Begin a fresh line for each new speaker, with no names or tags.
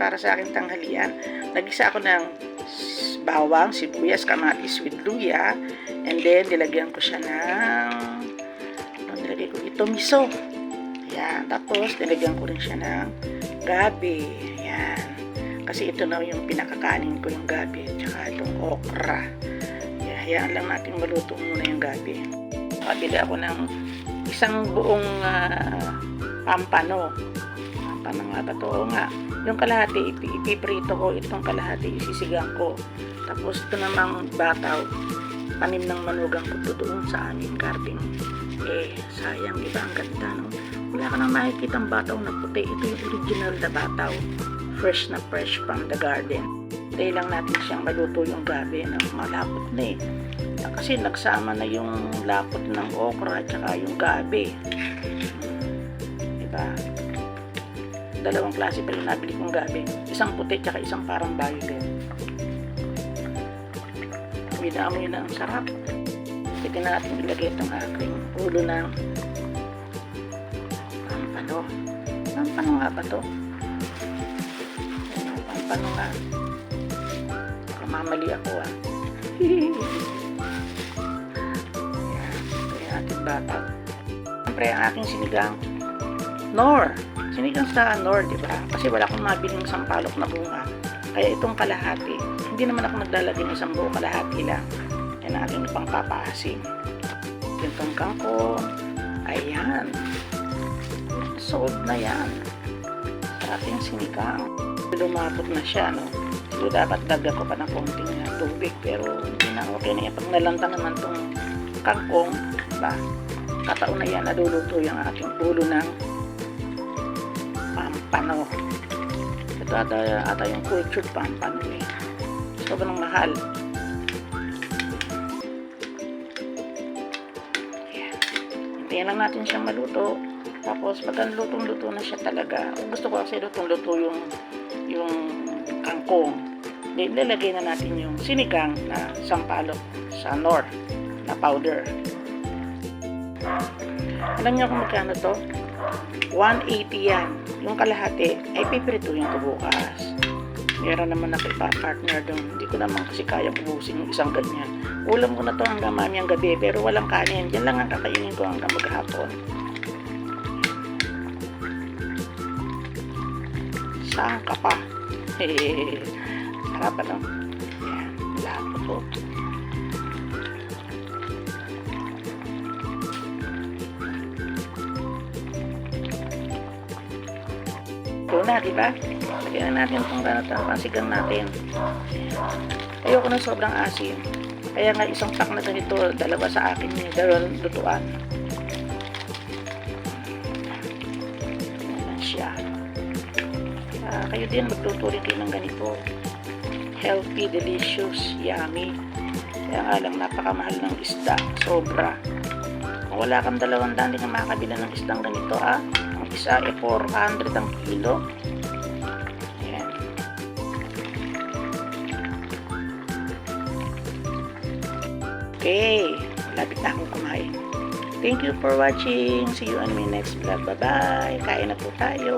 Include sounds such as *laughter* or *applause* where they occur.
para sa aking tanghalian. Nagisa ako ng bawang, sibuyas, kamatis with luya. And then, nilagyan ko siya ng... Ano nilagay ko dito? Miso. Ayan. Tapos, nilagyan ko rin siya ng gabi. Ayan. Kasi ito na yung pinakakanin ko yung gabi. Tsaka itong okra. Ayan, hayaan lang natin maluto muna yung gabi. Nakabili ako ng isang buong ah, pampano. Pampano nga ba? Oo nga. Yung kalahati, ipi- ipiprito ko. Itong kalahati, isisigang ko. Tapos ito namang bataw. Tanim ng manugang ko doon sa aming garden. Eh, sayang, di ba? Ang ganda, no? Wala ka nang makikita ang bataw na puti. Ito yung original na bataw. Fresh na fresh from the garden. Tayo lang natin siyang maluto yung gabi. No? Malapot na eh. Kasi nagsama na yung lapot ng okra at saka yung gabi. Diba? Dalawang klase pa yung nabili kong gabi. Isang puti at isang parang violet. Minaamoy na ang sarap. Pwede na natin ilagay itong aking ulo ng pampano. Pampano nga ba to? Pampano nga. Mamali ako ah. *laughs* Yung ating bata. Siyempre, ang aking sinigang. Nor. Sinigang sa Nor, di ba? Kasi wala akong mabiling sampalok na bunga. Kaya itong kalahati, hindi naman ako naglalagay ng isang buo kalahati lang. Yan ang aking pangpapaasim. Yung tong kangkong. Ayan. Sold na yan. Sa ating sinigang. Lumapot na siya, no? So, dapat dagdag ko pa ng konting uh, tubig. Pero, hindi na okay na yan. Pag nalanta naman tong kangkong, ba? Kataon na yan, naduluto yung aking ulo ng pampano. Ito ata, ata yung cultured pampano eh. Sobrang mahal. Ayan. Hintayin lang natin siyang maluto. Tapos, pag ang lutong-luto na siya talaga, gusto ko kasi lutong-luto yung yung kangkong. Then, lalagay na natin yung sinigang na sampalok sa nor na powder. Alam niyo kung magkano to? 180 yan. Yung kalahati ay pipirituhin ko bukas. Meron naman ako ipa-partner doon. Hindi ko naman kasi kaya ubusin yung isang ganyan. Ulam ko na to hanggang mamayang gabi pero walang kanin. Yan lang ang kakainin ko hanggang maghapon. Saan ka pa? *laughs* Sarap ano? Yan. Lapo to. Ito na, di ba? Lagyan na natin itong ganito ang pansigang natin. Ayoko na sobrang asin. Kaya nga isang pack na ganito, dalawa sa akin yung dalawang lutuan. Ayan siya. Ah, kayo din magluto rin kayo ng ganito. Healthy, delicious, yummy. Kaya nga lang napakamahal ng isda. Sobra. Kung wala kang dalawang daan, hindi ka makakabila ng isdang ganito ah. Isa ay 400 ang kilo. Ayan. Okay. Malapit na akong kumain. Thank you for watching. See you on my next vlog. Bye-bye. Kain na po tayo.